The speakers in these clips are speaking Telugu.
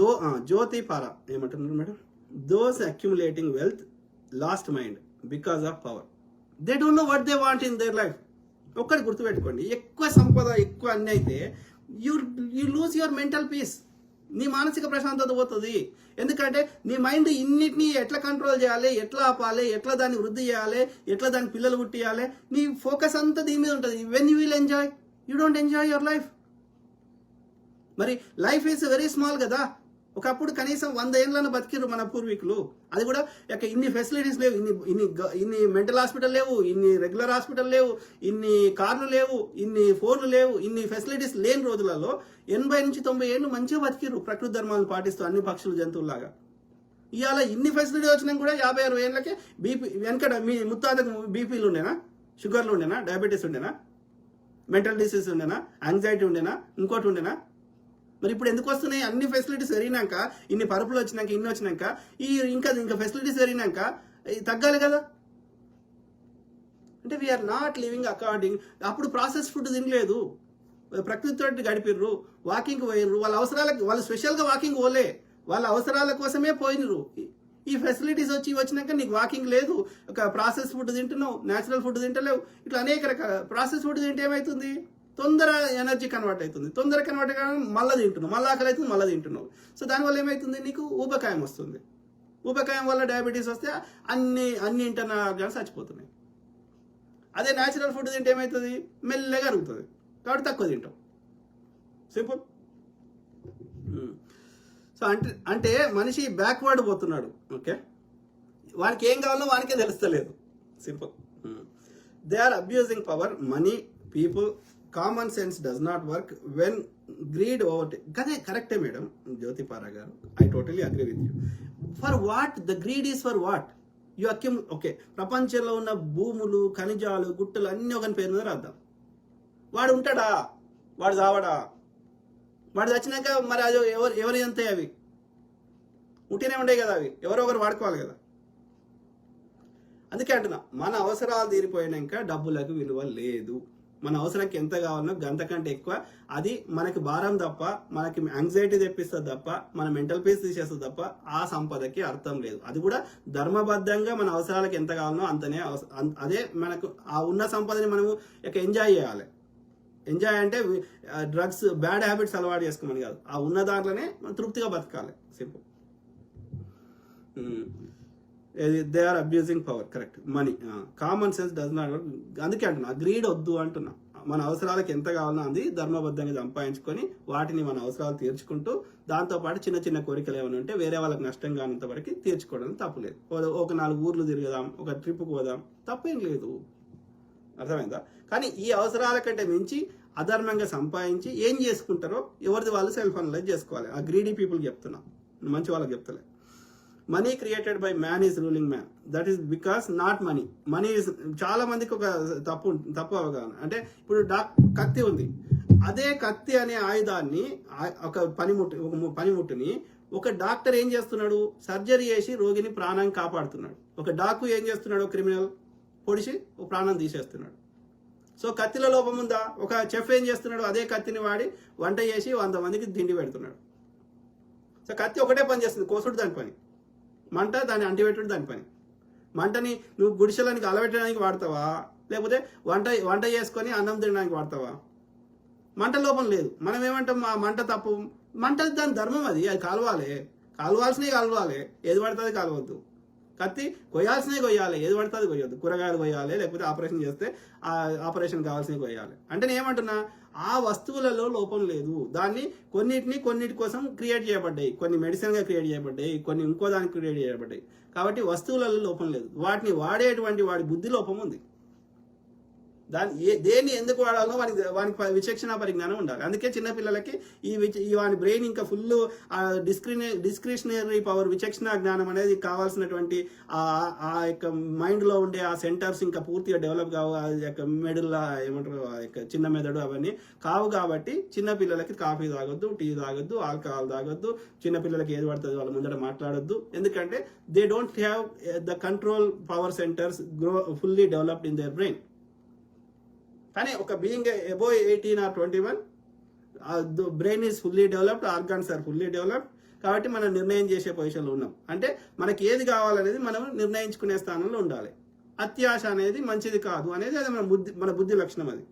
దో జ్యోతి పారా ఏమంటున్నారు madam? Those accumulating wealth lost mind because of power they don't know what they want in their life ఒక్కటి గుర్తుపెట్టుకోండి ఎక్కువ సంపద ఎక్కువ అన్నీ అయితే you you lose your mental peace నీ మానసిక ప్రశాంతత పోతుంది. ఎందుకంటే నీ మైండ్ ఇన్నిటిని ఎట్లా కంట్రోల్ చేయాలి ఎట్లా ఆపాలి ఎట్లా దాన్ని వృద్ధి చేయాలి ఎట్లా దాని పిల్లలు పుట్టియాలి నీ ఫోకస్ అంతా దీని మీద ఉంటుంది. When you will enjoy you don't enjoy your life మరి లైఫ్ ఈజ్ వెరీ స్మాల్ కదా. ఒకప్పుడు కనీసం వంద ఏళ్ళను బతికిరు మన పూర్వీకులు. అది కూడా ఇక ఇన్ని ఫెసిలిటీస్ లేవు ఇన్ని ఇన్ని గ- ఇన్ని మెంటల్ హాస్పిటల్ లేవు ఇన్ని రెగ్యులర్ హాస్పిటల్ లేవు ఇన్ని కార్లు లేవు ఇన్ని ఫోన్లు లేవు ఇన్ని ఫెసిలిటీస్ లేని రోజులలో ఎనభై నుంచి తొంభై ఏళ్ళు మంచిగా బతికిరు ప్రకృతి ధర్మాలను పాటిస్తూ అన్ని పక్షులు జంతువులాగా ఇవాళ ఇన్ని ఫెసిలిటీ వచ్చినా కూడా యాభై అరవై ఏళ్ళకి బీపీ వెనకడ మీ ముత్తాతకు బీపీలు ఉండేనా? షుగర్లు ఉండేనా? డయాబెటీస్ ఉండేనా? మెంటల్ డిసీజ్ ఉండేనా? యాంగ్జైటీ ఉండేనా? ఇంకోటి ఉండేనా? మరి ఇప్పుడు ఎందుకు వస్తున్నాయి? అన్ని ఫెసిలిటీస్ పెరిగినాక ఇన్ని పరుపులు వచ్చినాక ఇన్ని వచ్చినాక ఈ ఇంకా ఇంకా ఫెసిలిటీస్ పెరిగినాక తగ్గాలి కదా? అంటే we are not living according అప్పుడు ప్రాసెస్ ఫుడ్ తినలేదు. ప్రకృతితో గడిపిర్రు వాకింగ్ పోయినరు వాళ్ళ అవసరాలకు వాళ్ళు స్పెషల్గా వాకింగ్ పోలే. వాళ్ళ అవసరాల కోసమే పోయినరు ఈ ఫెసిలిటీస్ వచ్చి వచ్చినాక నీకు వాకింగ్ లేదు. ఒక ప్రాసెస్ ఫుడ్ తింటున్నావు నేచురల్ ఫుడ్ తింటలేవు. ఇట్లా అనేక రకాల ప్రాసెస్ ఫుడ్ తింటే ఏమవుతుంది తొందర ఎనర్జీ కన్వర్ట్ అవుతుంది. తొందర కన్వర్ట్ కావడం మళ్ళీ తింటున్నావు. మళ్ళీ ఆకలి అవుతుంది మళ్ళీ తింటున్నావు. సో దానివల్ల ఏమవుతుంది నీకు ఊబకాయం వస్తుంది. ఊబకాయం వల్ల డయాబెటీస్ వస్తే అన్ని అన్ని ఇంటర్నల్ ఆర్గాన్స్ చచ్చిపోతున్నాయి. అదే న్యాచురల్ ఫుడ్ తింటే ఏమవుతుంది మెల్లగా అరుగుతుంది. కాబట్టి తక్కువ తింటాం సింపుల్ సో అంటే అంటే మనిషి బ్యాక్వర్డ్ పోతున్నాడు. ఓకే? వానికి ఏం కావాలో వానికే తెలుస్తలేదు. Simple they are abusing power money people common sense does not work when greed over కదే కరెక్టే మేడం జ్యోతి పారా గారు. I totally agree with you for what the greed is for what you accumulate okay ప్రపంచంలో ఉన్న భూములు ఖనిజాలు గుట్టలు అన్నీ ఒకని పేరు మీద రాద్దాం. వాడు ఉంటాడా? వాడు చావడా వాడు చచ్చినాక మరి అది ఎవరు ఎవరి అంతే అవి? ఉంటేనే ఉండే కదా అవి. ఎవరో ఒకరు వాడుకోవాలి కదా. అందుకే అంటున్నా మన అవసరాలు తీరిపోయినాక డబ్బులకు విలువ లేదు. మన అవసరానికి ఎంత కావాలనో గంతకంటే ఎక్కువ. అది మనకి భారం తప్ప మనకి యాంగ్జైటీ తెప్పిస్తుంది తప్ప మన మెంటల్ పీస్ తీసేస్తుంది తప్ప ఆ సంపదకి అర్థం లేదు. అది కూడా ధర్మబద్ధంగా మన అవసరాలకు ఎంత కావాలనో అంతనే అదే మనకు ఆ ఉన్న సంపదని మనము ఇక ఎంజాయ్ చేయాలి. ఎంజాయ్ అంటే డ్రగ్స్ బ్యాడ్ హ్యాబిట్స్ అలవాటు చేసుకోమని కాదు. ఆ ఉన్న దాంట్లోనే మనం తృప్తిగా బతకాలి. Simple they are abusing power correct money common sense does not work అందుకే అంటున్నా గ్రీడ్ వద్దు అంటున్నా. మన అవసరాలకు ఎంత కావాలన్నా అది ధర్మబద్ధంగా సంపాదించుకొని వాటిని మన అవసరాలు తీర్చుకుంటూ దాంతోపాటు చిన్న చిన్న కోరికలు ఏమైనా ఉంటే వేరే వాళ్ళకి నష్టం కానంత వరకు తీర్చుకోవడం తప్పులేదు ఒక నాలుగు ఊర్లు తిరగదాం ఒక ట్రిప్కి పోదాం తప్పేం లేదు. అర్థమైందా? కానీ ఈ అవసరాల కంటే మించి అధర్మంగా సంపాదించి ఏం చేసుకుంటారో ఎవరిది వాళ్ళు సెల్ఫ్ అనలైజ్ చేసుకోవాలి. ఆ గ్రీడీ పీపుల్ చెప్తున్నా. మంచి వాళ్ళకి చెప్తలే. Money created by man is ruling man that is because not money money is చాలా మందికి ఒక తప్పు తప్పు అవగాహన. అంటే ఇప్పుడు డాక్ కత్తి ఉంది. అదే కత్తి అనే ఆయుధాన్ని ఆ- ఒక పనిముట్టు ఒక పనిముట్టుని ఒక డాక్టర్ ఏం చేస్తున్నాడు? సర్జరీ చేసి రోగిని ప్రాణం కాపాడుతున్నాడు. ఒక డాకు ఏం చేస్తున్నాడు? క్రిమినల్ పొడిచి ఒక ప్రాణం తీసేస్తున్నాడు. సో కత్తిలో లోపం ఉందా? ఒక చెఫ్ ఏం చేస్తున్నాడు? అదే కత్తిని వాడి వంట చేసి వంద మందికి తిండి పెడుతున్నాడు. సో కత్తి ఒకటే పని చేస్తుంది. కోసుడు దాని పని. మంట దాన్ని అంటిపెట్టడం దాని పని. మంటని నువ్వు గుడిసెలని అలవెట్టడానికి వాడతావా? లేకపోతే వంట వంట చేసుకొని అన్నం తినడానికి వాడతావా? మంట లోపం లేదు. మనం ఏమంటాం ఆ మంట తప్పు. మంట దాని ధర్మం అది. అది కాలవాలి. కాలవాల్సినవి కాలువాలి. ఏది పడుతుంది కాలవద్దు. కత్తి కొయ్యాల్సినవి కొయ్యాలి. ఏది పడుతుంది కొయ్యొద్దు. కూరగాయలు కొయ్యాలి. లేకపోతే ఆపరేషన్ చేస్తే ఆ ఆపరేషన్ కావాల్సినవి కొయ్యాలి. అంటే నేను ఏమంటున్నా ఆ వస్తువులలో లోపం లేదు. దాన్ని కొన్నిటిని కొన్నిటి కోసం క్రియేట్ చేయబడ్డాయి. కొన్ని మెడిసిన్గా క్రియేట్ చేయబడ్డాయి. కొన్ని ఇంకో దానికి క్రియేట్ చేయబడ్డాయి. కాబట్టి వస్తువులలో లోపం లేదు. వాటిని వాడేటువంటి వాడి బుద్ధి లోపం ఉంది. దాని ఏ దేన్ని ఎందుకు వాడాలో వానికి వానికి విచక్షణ పరిజ్ఞానం ఉండాలి. అందుకే చిన్నపిల్లలకి ఈ విచ ఈ వాని బ్రెయిన్ ఇంకా ఫుల్ డిస్క్రినే డిస్క్రిషనరీ పవర్ విచక్షణ జ్ఞానం అనేది కావాల్సినటువంటి ఆ ఆ యొక్క మైండ్లో ఉండే ఆ సెంటర్స్ ఇంకా పూర్తిగా డెవలప్ కావు ఆ యొక్క మెడల్ ఏమంటారు ఆ యొక్క చిన్న మెదడు అవన్నీ కావు కాబట్టి చిన్నపిల్లలకి కాఫీ తాగొద్దు టీ తాగొద్దు ఆల్కహాల్ తాగొద్దు చిన్నపిల్లలకి ఏది పడుతుంది వాళ్ళ ముందర మాట్లాడొద్దు. ఎందుకంటే they don't have the control power centres grow fully developed in their brain. కానీ ఒక being above eighteen or twenty one brain is fully developed organs are fully developed కాబట్టి మనం నిర్ణయం చేసే పొజిషన్లో ఉన్నాం. అంటే మనకి ఏది కావాలనేది మనం నిర్ణయించుకునే స్థానంలో ఉండాలి. అత్యాశ అనేది మంచిది కాదు అనేది అది మన బుద్ధి మన బుద్ధి లక్షణం అది.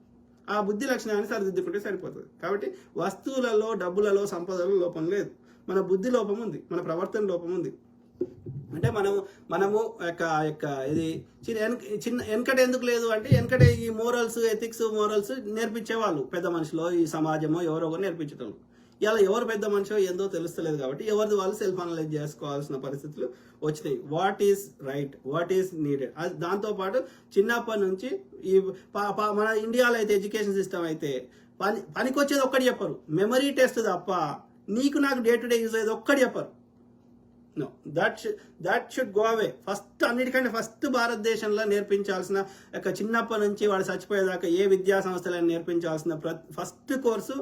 ఆ బుద్ధి లక్షణాన్ని సరిదిద్దుకుంటే సరిపోతుంది. కాబట్టి వస్తువులలో డబ్బులలో సంపదలలో లోపం లేదు. మన బుద్ధి లోపం ఉంది మన ప్రవర్తన లోపం ఉంది. అంటే మనము మనము యొక్క యొక్క ఇది చిన్న వెనక చిన్న వెనకట ఎందుకు లేదు అంటే వెనకట ఈ మోరల్స్ ఎథిక్స్ మోరల్స్ నేర్పించేవాళ్ళు. పెద్ద మనుషులు ఈ సమాజమో ఎవరో ఒకరు నేర్పించటం ఇలా ఎవరు పెద్ద మనిషో ఏందో తెలుస్తలేదు కాబట్టి ఎవరిది వాళ్ళు సెల్ఫ్ అనలైజ్ చేసుకోవాల్సిన పరిస్థితులు వచ్చినాయి. What is right what is needed అది దాంతోపాటు చిన్నప్పటి నుంచి ఈ మన ఇండియాలో అయితే ఎడ్యుకేషన్ సిస్టమ్ అయితే పని పనికొచ్చేది ఒక్కటి చెప్పరు. మెమరీ టెస్ట్ తప్ప నీకు నాకు డే టు డే యూజ్ అయ్యేది ఒక్కటి చెప్పరు. No that that should go away first అన్నిటికంటే ఫస్ట్ భారతదేశంలో నేర్పించాల్సిన ఒక చిన్నప్పటి నుంచి వాడు చచ్చిపోయేదాకా ఏ విద్యా సంస్థలైనా నేర్పించాల్సిన ఫస్ట్ కోర్సు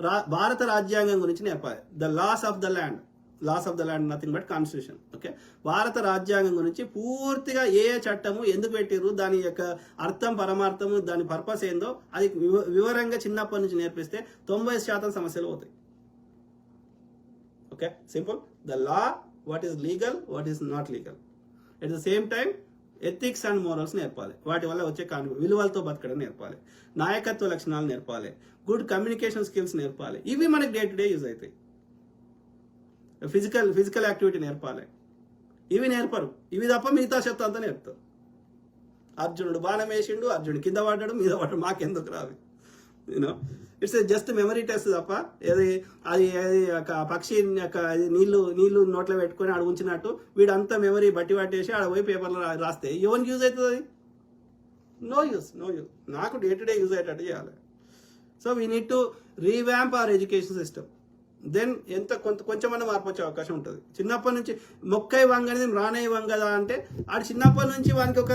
రా భారత రాజ్యాంగం గురించి నేర్పాలి. The laws of the land laws of the land nothing but constitution okay భారత రాజ్యాంగం గురించి పూర్తిగా ఏ ఏ చట్టము ఎందుకు పెట్టిర్రు దాని యొక్క అర్థం పరమార్థము దాని పర్పస్ ఏందో అది వివ- వివరంగా చిన్నప్పటి నుంచి నేర్పిస్తే తొంభై శాతం సమస్యలు అవుతాయి okay simple the law what is legal what is not legal at the same time ethics and morals నేర్పాలి. వాటి వల్ల వచ్చే కాను విలువలతో బతకడం నేర్పాలి. నాయకత్వ లక్షణాలు నేర్పాలి. గుడ్ కమ్యూనికేషన్ స్కిల్స్ నేర్పాలి. ఇవి మనకి డే టు డే యూజ్ అవుతాయి. ఫిజికల్ ఫిజికల్ యాక్టివిటీ నేర్పాలి. ఇవి నేర్పరు. ఇవి తప్ప మిగతా శబ్దం అంతా నేర్పుతారు. అర్జునుడు బాణం వేసిండు అర్జునుడు కింద పడ్డాడు మీద పడ్డాడు మాకెందుకు రావి? You know it's just memory test తప్ప ఏది అది అది ఒక పక్షి యొక్క నీళ్ళు నీళ్ళు నోట్లో పెట్టుకొని ఆడ ఉంచినట్టు వీడంతా మెమరీ బట్టి పట్టేసి ఆడ పోయి పేపర్లో రాస్తే. ఎవరికి యూజ్ అవుతుంది నో యూస్ నో యూస్ నాకు డే టు డే యూజ్ అయ్యేటట్టు చేయాలి. So we need to revamp our education system then ఎంత కొంత కొంచెమన్నా మార్పు వచ్చే అవకాశం ఉంటుంది. చిన్నప్పటి నుంచి మొక్కై వంగనేది రానై వంగదా అంటే ఆడు చిన్నప్పటి నుంచి వానికి ఒక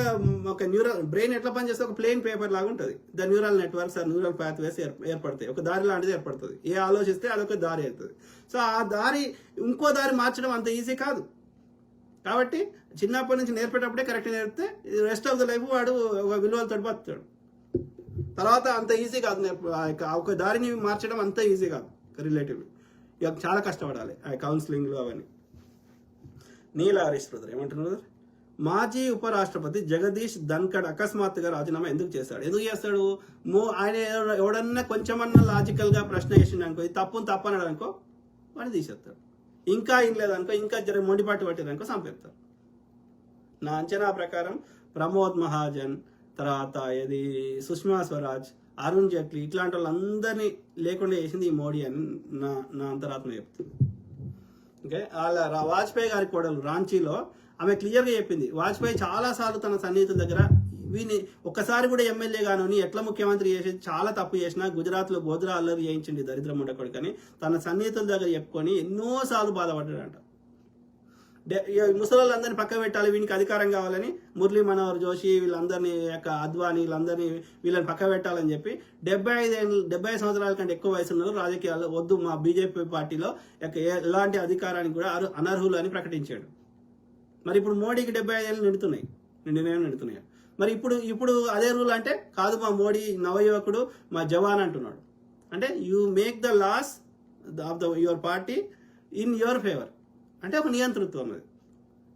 ఒక న్యూరల్ బ్రెయిన్ ఎట్లా పనిచేస్తే ఒక ప్లెయిన్ పేపర్ లాగా ఉంటుంది. ద న్యూరల్ నెట్వర్క్స్ ఆ న్యూరల్ వేసి ఏర్పడతాయి. ఒక దారి లాంటిది ఏర్పడుతుంది. ఏ ఆలోచిస్తే అదొక దారి అవుతుంది. సో ఆ దారి ఇంకో దారి మార్చడం అంత ఈజీ కాదు. కాబట్టి చిన్నప్పటి నుంచి నేర్పేటప్పుడే కరెక్ట్ నేర్పితే రెస్ట్ ఆఫ్ ద లైఫ్ వాడు ఒక విలువలతో బతుతాడు తర్వాత అంత ఈజీ కాదు ఒక దారిని మార్చడం అంత ఈజీ కాదు. రిలేటివ్ ఇక చాలా కష్టపడాలి. ఆ కౌన్సిలింగ్లు అవన్నీ. నీల హరీష్ బ్రదర్ ఏమంటున్నారు మాజీ ఉపరాష్ట్రపతి జగదీష్ ధన్కడ్ అకస్మాత్తుగా రాజీనామా ఎందుకు చేస్తాడు ఎందుకు చేస్తాడు? మో ఆయన ఎవడన్నా కొంచెమన్నా లాజికల్గా ప్రశ్న వేసిండు అనుకో ఇది తప్పు తప్పు అన్నాడు అనుకో వాడిని తీసేస్తాడు. ఇంకా ఏం లేదనుకో ఇంకా జర మొండిపాటు పట్టేదనుకో సంపేస్తారు. నా అంచనా ప్రకారం ప్రమోద్ మహాజన్ తర్వాత ఇది సుష్మా స్వరాజ్ అరుణ్ జైట్లీ ఇట్లాంటి వాళ్ళందరినీ లేకుండా చేసింది ఈ మోడీ అని నా నా అంతరాత్మ చెప్తుంది. ఓకే? వాళ్ళ వాజ్పేయి గారి కోడలు రాంచీలో ఆమె క్లియర్గా చెప్పింది. వాజ్పేయి చాలాసార్లు తన సన్నిహితుల దగ్గర వీని ఒక్కసారి కూడా ఎమ్మెల్యే గాను ఎట్లా ముఖ్యమంత్రి చేసి చాలా తప్పు చేసినా గుజరాత్లో గోధురా అల్లరి చేయించింది దరిద్రం ఉండకూడదని తన సన్నిహితుల దగ్గర చెప్పుకొని ఎన్నోసార్లు బాధపడ్డాడంట. ముసలాళ్ళందరినీ పక్క పెట్టాలి వీనికి అధికారం కావాలని మురళీ మనోహర్ జోషి వీళ్ళందరినీ యొక్క అద్వానీ వీళ్ళందరినీ వీళ్ళని పక్క పెట్టాలని చెప్పి డెబ్బై ఐదు ఏళ్ళు డెబ్బై ఐదు సంవత్సరాల కంటే ఎక్కువ వయసు ఉన్నారు రాజకీయాలు రాజకీయాల్లో వద్దు మా బీజేపీ పార్టీలో యొక్క ఎలాంటి అధికారానికి కూడా అర్హు- అనర్హులు అని ప్రకటించాడు. మరి ఇప్పుడు మోడీకి డెబ్బై ఐదు ఏళ్ళు నిండుతున్నాయి. నిండినేళ్ళు నిండుతున్నాయి. మరి ఇప్పుడు ఇప్పుడు అదే రూల్ అంటే కాదు మా మోడీ నవయువకుడు మా జవాన్ అంటున్నాడు. అంటే you make the laws of the your party in your favour అంటే ఒక నియంతృత్వం అది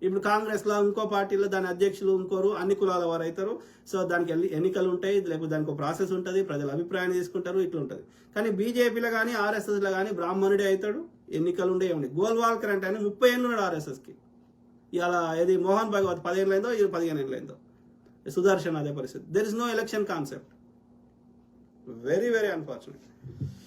ఇప్పుడు కాంగ్రెస్లో ఇంకో పార్టీలో దాని అధ్యక్షులు ఇంకోరు అన్ని కులాల వారు అవుతారు. సో దానికి ఎన్నికలు ఉంటాయి లేకపోతే దానికి ఒక ప్రాసెస్ ఉంటుంది ప్రజల అభిప్రాయాన్ని తీసుకుంటారు ఇట్లా ఉంటుంది. కానీ బీజేపీలో కానీ ఆర్ఎస్ఎస్లో కానీ బ్రాహ్మణుడే అవుతాడు ఎన్నికలు ఉండే ఏమి గోల్వాల్కర్ అంటే ఆయన ముప్పై ఏళ్ళు ఉన్నాడు ఆర్ఎస్ఎస్కి. ఇలా ఇది మోహన్ భగవత్ పదిహేను అయిందో ఇది పదిహేను ఏళ్ళైందో సుదర్శన్ అదే పరిస్థితి. There is no election concept very very unfortunate